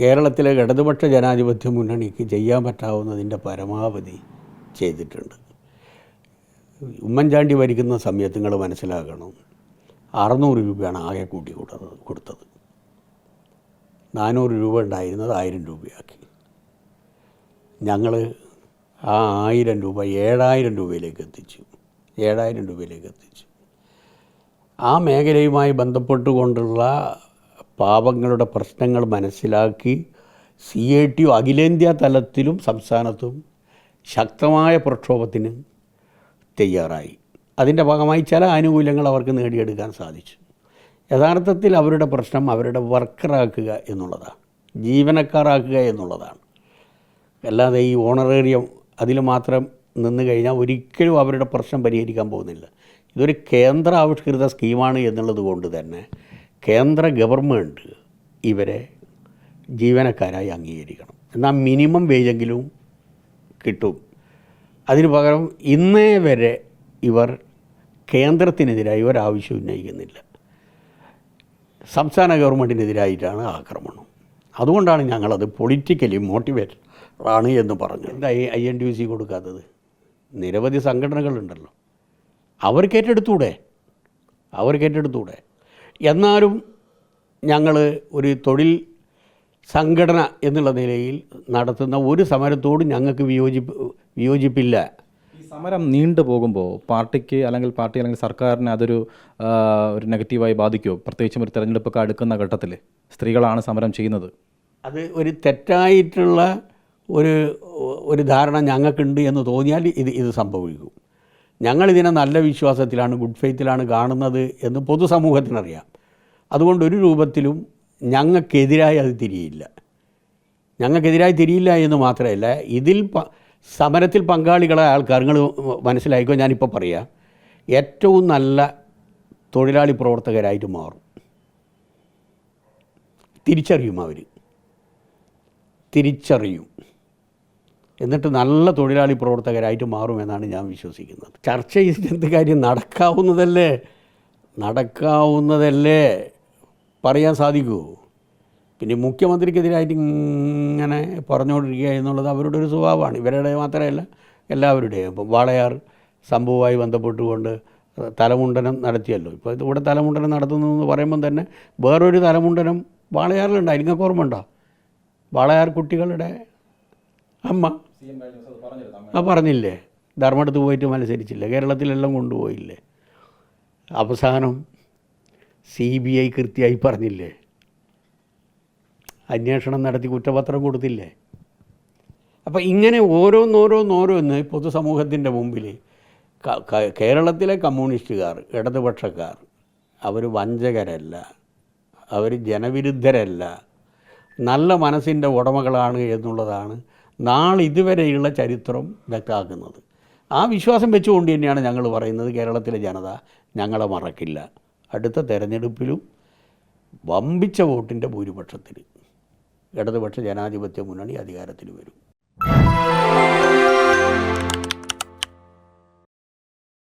കേരളത്തിലെ ഇടതുപക്ഷ ജനാധിപത്യ മുന്നണിക്ക് ചെയ്യാൻ പറ്റാവുന്നതിന്റെ പരമാവധി ചെയ്തിട്ടുണ്ട്. ഉമ്മൻചാണ്ടി ഭരിക്കുന്ന സമയത്ത് നിങ്ങൾ മനസ്സിലാക്കണം അറുന്നൂറ് രൂപയാണ് ആകെ കൂട്ടി കൊടുത്തത് കൊടുത്തത്. നാനൂറ് രൂപ ഉണ്ടായിരുന്നത് ആയിരം രൂപയാക്കി. ഞങ്ങൾ ആ ആയിരം രൂപ ഏഴായിരം രൂപയിലേക്ക് എത്തിച്ചു. ഏഴായിരം രൂപയിലേക്ക് എത്തിച്ചു. ആ മേഖലയുമായി ബന്ധപ്പെട്ടുകൊണ്ടുള്ള പാവങ്ങളുടെ പ്രശ്നങ്ങൾ മനസ്സിലാക്കി സി എ ടി അഖിലേന്ത്യാ തലത്തിലും സംസ്ഥാനത്തും ശക്തമായ പ്രക്ഷോഭത്തിന് തയ്യാറായി. അതിന്റെ ഭാഗമായി ചില ആനുകൂല്യങ്ങൾ അവർക്ക് നേടിയെടുക്കാൻ സാധിച്ചു. യഥാർത്ഥത്തിൽ അവരുടെ പ്രശ്നം അവരുടെ വർക്കറാക്കുക എന്നുള്ളതാണ്. ജീവനക്കാരാക്കുക എന്നുള്ളതാണ്. അല്ലാതെ ഈ ഓണറേറിയം അതിൽ മാത്രം നിന്ന് കഴിഞ്ഞാൽ ഒരിക്കലും അവരുടെ പ്രശ്നം പരിഹരിക്കാൻ പോകുന്നില്ല. ഇതൊരു കേന്ദ്ര ആവിഷ്കൃത സ്കീമാണ് എന്നുള്ളത് കൊണ്ട് തന്നെ കേന്ദ്ര ഗവൺമെന്റ് ഇവരെ ജീവനക്കാരായി അംഗീകരിക്കണം. എന്നാൽ മിനിമം വേജെങ്കിലും കിട്ടും. അതിനു പകരം ഇന്നേ വരെ ഇവർ കേന്ദ്രത്തിനെതിരായി ഒരാവശ്യം ഉന്നയിക്കുന്നില്ല. സംസ്ഥാന ഗവൺമെന്റിനെതിരായിട്ടാണ് ആക്രമണം. അതുകൊണ്ടാണ് ഞങ്ങളത് പൊളിറ്റിക്കലി മോട്ടിവേറ്റഡ് ആണ് എന്ന് പറഞ്ഞു എന്താ I N T U C കൊടുക്കാത്തത്? നിരവധി സംഘടനകളുണ്ടല്ലോ. അവർക്ക് ഏറ്റെടുത്തൂടെ? അവർക്ക് ഏറ്റെടുത്തൂടെ? എന്നാലും ഞങ്ങൾ ഒരു തൊഴിൽ സംഘടന എന്നുള്ള നിലയിൽ നടത്തുന്ന ഒരു സമരത്തോടും ഞങ്ങൾക്ക് വിയോജിപ്പ് വിയോജിപ്പില്ല. സമരം നീണ്ടു പോകുമ്പോൾ പാർട്ടിക്ക് അല്ലെങ്കിൽ പാർട്ടി അല്ലെങ്കിൽ സർക്കാരിന് അതൊരു ഒരു നെഗറ്റീവായി ബാധിക്കുമോ? പ്രത്യേകിച്ചും ഒരു തെരഞ്ഞെടുപ്പൊക്കെ അടുക്കുന്ന ഘട്ടത്തിൽ സ്ത്രീകളാണ് സമരം ചെയ്യുന്നത്. അത് ഒരു തെറ്റായിട്ടുള്ള ഒരു ഒരു ധാരണ ഞങ്ങൾക്കുണ്ട് എന്ന് തോന്നിയാൽ ഇത് ഇത് സംഭവിക്കും. ഞങ്ങളിതിനെ നല്ല വിശ്വാസത്തിലാണ് ഗുഡ് ഫെയ്ത്തിലാണ് കാണുന്നത് എന്ന് പൊതുസമൂഹത്തിനറിയാം. അതുകൊണ്ട് ഒരു രൂപത്തിലും ഞങ്ങൾക്കെതിരായി അത് തിരിയില്ല. ഞങ്ങൾക്കെതിരായി തിരിയില്ല എന്ന് മാത്രമല്ല ഇതിൽ സമരത്തിൽ പങ്കാളികളായ ആൾക്കാർ നിങ്ങൾ മനസ്സിലായിക്കോ? ഞാനിപ്പോൾ പറയാം ഏറ്റവും നല്ല തൊഴിലാളി പ്രവർത്തകരായിട്ട് മാറും. തിരിച്ചറിയും അവർ തിരിച്ചറിയും. എന്നിട്ട് നല്ല തൊഴിലാളി പ്രവർത്തകരായിട്ട് മാറുമെന്നാണ് ഞാൻ വിശ്വസിക്കുന്നത്. ചർച്ച ചെയ്തിട്ട് എന്ത് കാര്യം നടക്കാവുന്നതല്ലേ? നടക്കാവുന്നതല്ലേ? പറയാൻ സാധിക്കുമോ പിന്നെ മുഖ്യമന്ത്രിക്കെതിരായിട്ട് ഇങ്ങനെ പറഞ്ഞുകൊണ്ടിരിക്കുക എന്നുള്ളത് അവരുടെ ഒരു സ്വഭാവമാണ്. ഇവരുടെ മാത്രമല്ല എല്ലാവരുടെയും. ഇപ്പം വാളയാർ സംഭവവുമായി ബന്ധപ്പെട്ടുകൊണ്ട് തലമുണ്ടനം നടത്തിയല്ലോ. ഇപ്പോൾ ഇവിടെ തലമുണ്ടനം നടത്തുന്നതെന്ന് പറയുമ്പം തന്നെ വേറൊരു തലമുണ്ടനം വാളയാറിലുണ്ടായി. നിങ്ങൾക്ക് ഓർമ്മ ഉണ്ടോ വാളയാർ കുട്ടികളുടെ അമ്മ. ആ പറഞ്ഞില്ലേ? ധർമ്മടത്ത് പോയിട്ട് മത്സരിച്ചില്ല. കേരളത്തിലെല്ലാം കൊണ്ടുപോയില്ലേ? അവസാനം സി ബി ഐ കൃത്യമായി പറഞ്ഞില്ലേ? അന്വേഷണം നടത്തി കുറ്റപത്രം കൊടുത്തില്ലേ? അപ്പോൾ ഇങ്ങനെ ഓരോന്നോരോന്നോരോന്ന് പൊതുസമൂഹത്തിന്റെ മുമ്പിൽ കേരളത്തിലെ കമ്മ്യൂണിസ്റ്റുകാർ ഇടതുപക്ഷക്കാർ അവർ വഞ്ചകരല്ല അവർ ജനവിരുദ്ധരല്ല നല്ല മനസ്സിന്റെ ഉടമകളാണ് എന്നുള്ളതാണ് നാളെ ഇതുവരെയുള്ള ചരിത്രം വ്യക്തമാക്കുന്നത്. ആ വിശ്വാസം വെച്ചുകൊണ്ട് തന്നെയാണ് ഞങ്ങൾ പറയുന്നത് കേരളത്തിലെ ജനത ഞങ്ങളെ മറക്കില്ല. അടുത്ത തെരഞ്ഞെടുപ്പിലും വമ്പിച്ച വോട്ടിന്റെ ഭൂരിപക്ഷത്തിൽ ഇടതുപക്ഷ ജനാധിപത്യ മുന്നണി അധികാരത്തിൽ വരും.